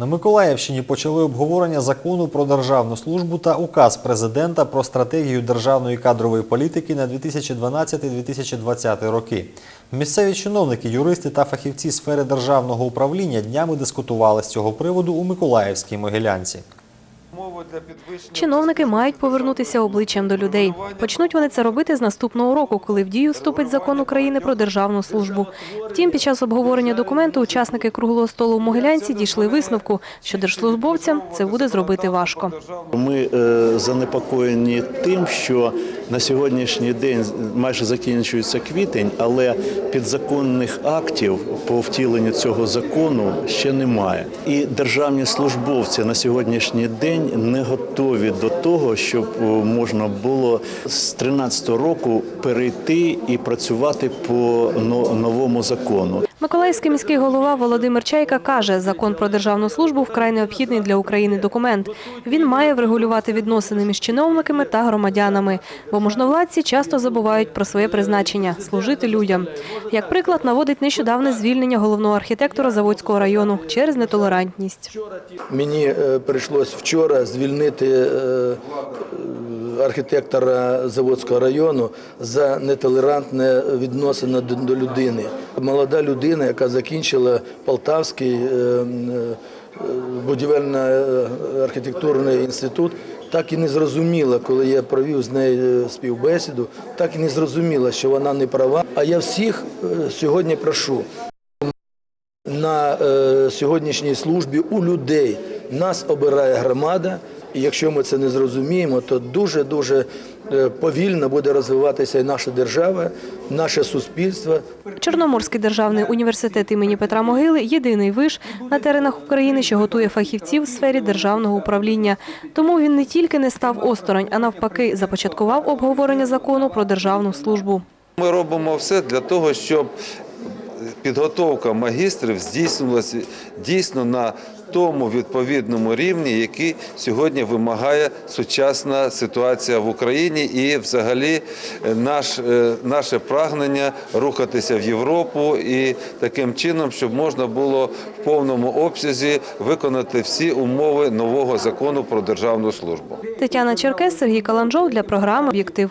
На Миколаївщині почали обговорення закону про державну службу та указ президента про стратегію державної кадрової політики на 2012-2020 роки. Місцеві чиновники, юристи та фахівці сфери державного управління днями дискутували з цього приводу у Миколаївській Могилянці. Чиновники мають повернутися обличчям до людей. Почнуть вони це робити з наступного року, коли в дію вступить закон України про державну службу. Втім, під час обговорення документу учасники круглого столу в Могилянці дійшли висновку, що держслужбовцям це буде зробити важко. Ми е, занепокоєні тим, що на сьогоднішній день майже закінчується квітень, але підзаконних актів по втіленню цього закону ще немає. І державні службовці на сьогоднішній день не готові до того, щоб е, можна було з 13 року перейти і працювати по новому закону. Миколаївський міський голова Володимир Чайка каже, закон про державну службу вкрай необхідний для України документ. Він має врегулювати відносини між чиновниками та громадянами, бо можновладці часто забувають про своє призначення служити людям. Як приклад, наводить нещодавне звільнення головного архітектора Заводського району через нетолерантність. Мені е, прийшлось вчора звільнити е, е, Заводського району за нетолерантне відношення до, людини. Молода людина, яка закінчила Полтавський е, е, будівельно-архітектурний інститут, так і не зрозуміла, коли я провів з нею співбесіду, так і не зрозуміла, що вона не права. А я всіх сьогодні прошу на сьогоднішній службі у людей. Нас обирає громада, і якщо ми це не зрозуміємо, то дуже дуже е, повільно буде розвиватися і наша держава, наше суспільство. Чорноморський державний університет імені Петра Могили єдиний виш на теренах України, що готує фахівців в сфері державного управління. Тому він не тільки не став осторонь, а навпаки, започаткував обговорення закону про державну службу. Ми робимо все для того, щоб підготовка магістрів здійснювалася дійсно на тому відповідному рівні, який сьогодні вимагає сучасна ситуація в Україні, і взагалі е, наш, е, наше прагнення рухатися в Європу і таким чином, щоб можна було в повному обсязі виконати всі умови нового закону про державну службу. Тетяна Черкес, Сергій Каланжов для програми Об'єктив.